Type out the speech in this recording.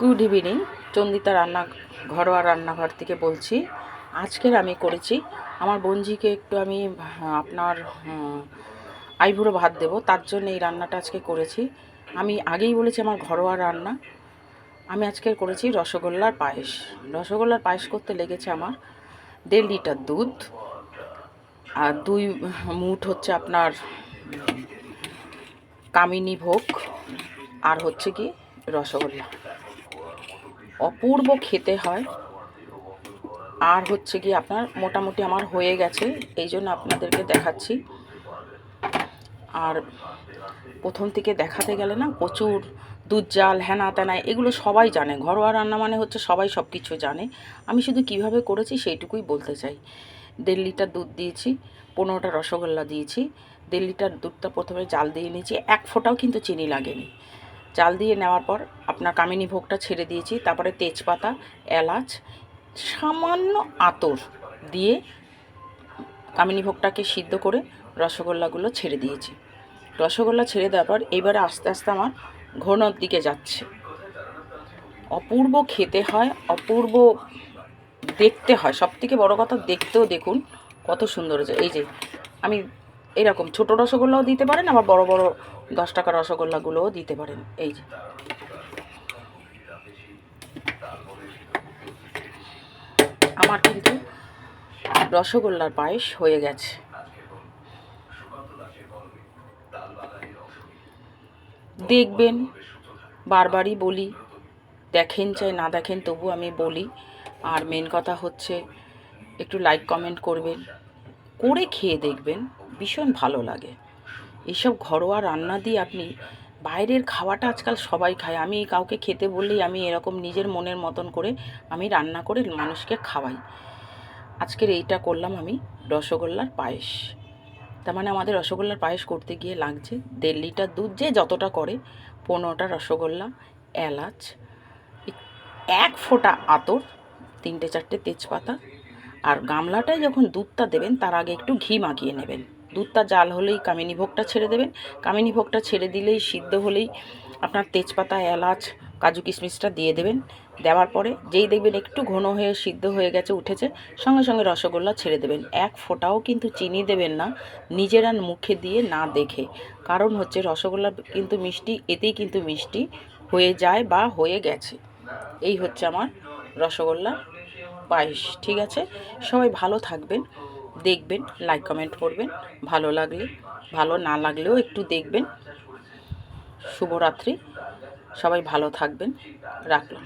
Good evening চন্দিতা রান্না ঘরোয়া রান্নাঘর থেকে বলছি। আজকের আমি করেছি আমার বোনজিকে একটু আমি আপনার আহ, আইবুড়ো ভাত দেবো তার জন্য এই রান্নাটা আজকে করেছি। আমি আগেই বলেছি আমার ঘরোয়া রান্না। আমি আজকে করেছি রসগোল্লার পায়েস। রসগোল্লার পায়েস করতে লেগেছে আমার দেড় লিটার দুধ আর দুই মুঠ হচ্ছে আপনার কামিনী ভোগ আর হচ্ছে কি রসগোল্লা। অপূর্ব খেতে হয়। আর হচ্ছে কি আপনার মোটামুটি আমার হয়ে গেছে, এই জন্য আপনাদেরকে দেখাচ্ছি। আর প্রথম থেকে দেখাতে গেলে না প্রচুর দুধ জাল হ্যানা ত্যানা এগুলো সবাই জানে। ঘরোয়া রান্না মানে হচ্ছে সবাই সব কিছু জানে। আমি শুধু কীভাবে করেছি সেইটুকুই বলতে চাই। দেড় লিটার দুধ দিয়েছি, পনেরোটা রসগোল্লা দিয়েছি। দেড় লিটার দুধটা প্রথমে জাল দিয়ে নিয়েছি। এক ফোঁটাও কিন্তু চিনি লাগেনি। চাল দিয়ে নেওয়ার পর আপনার কামিনী ভোগটা ছেড়ে দিয়েছি, তারপরে তেজপাতা, এলাচ, সামান্য আতর দিয়ে কামিনী ভোগটাকে সিদ্ধ করে রসগোল্লাগুলো ছেড়ে দিয়েছি। রসগোল্লা ছেড়ে দেওয়ার পর এবারে আস্তে আস্তে আমার ঘনর দিকে যাচ্ছে। অপূর্ব খেতে হয়, অপূর্ব দেখতে হয়। সব থেকে বড়ো কথা দেখতেও দেখুন কত সুন্দর এই যে, আমি এরকম ছোট রসগোল্লাও দিতে পারেন, আবার বড় বড় দশ টাকা রসগোল্লাগুলোও দিতে পারেন। এই যে। আমার কিন্তু রসগোল্লার পায়েস হয়ে গেছে। দেখবেন, বারবারই বলি, দেখেন চাই, না দেখেন তবু আমি বলি। আর মেন কথা হচ্ছে, একটু লাইক কমেন্ট করবেন, করে খেয়ে দেখবেন। ভীষণ ভালো লাগে। এইসব ঘরোয়া রান্না দিয়ে আপনি বাইরের খাওয়াটা আজকাল সবাই খায়। আমি কাউকে খেতে বললেই আমি এরকম নিজের মনের মতন করে আমি রান্না করে মানুষকে খাওয়াই। আজকের এইটা করলাম আমি রসগোল্লার পায়েস। তার মানে আমাদের রসগোল্লার পায়েস করতে গিয়ে লাগছে দেড় লিটার দুধ যে যতটা করে, পনেরোটা রসগোল্লা, এলাচ, এক- ফোঁটা আতর, তিনটে চারটে তেজপাতা। আর গামলাটায় যখন দুধটা দেবেন, তার আগে একটু ঘি মাখিয়ে নেবেন। দুধটা জাল হলেই কামিনী ভোগটা ছেড়ে দেবেন। কামিনী ভোগটা ছেড়ে দিলেই, সিদ্ধ হলেই আপনার তেজপাতা, এলাচ, কাজু কিশমিশটা দিয়ে দেবেন। দেওয়ার পরে যেই দেখবেন একটু ঘন হয়ে সিদ্ধ হয়ে গেছে, উঠেছে, সঙ্গে সঙ্গে রসগোল্লা ছেড়ে দেবেন। এক ফোঁটাও কিন্তু চিনি দেবেন না, নিজেরা মুখে দিয়ে না দেখে। কারণ হচ্ছে রসগোল্লা কিন্তু মিষ্টি, এতেই কিন্তু মিষ্টি হয়ে যায় বা হয়ে গেছে। এই হচ্ছে আমার রসগোল্লা পায়েস, ঠিক আছে? সবাই ভালো থাকবেন। দেখবেন লাইক কমেন্ট করবেন। ভালো লাগলে, ভালো না লাগলেও একটু দেখবেন। শুভরাত্রি। সবাই ভালো থাকবেন। রাখলাম।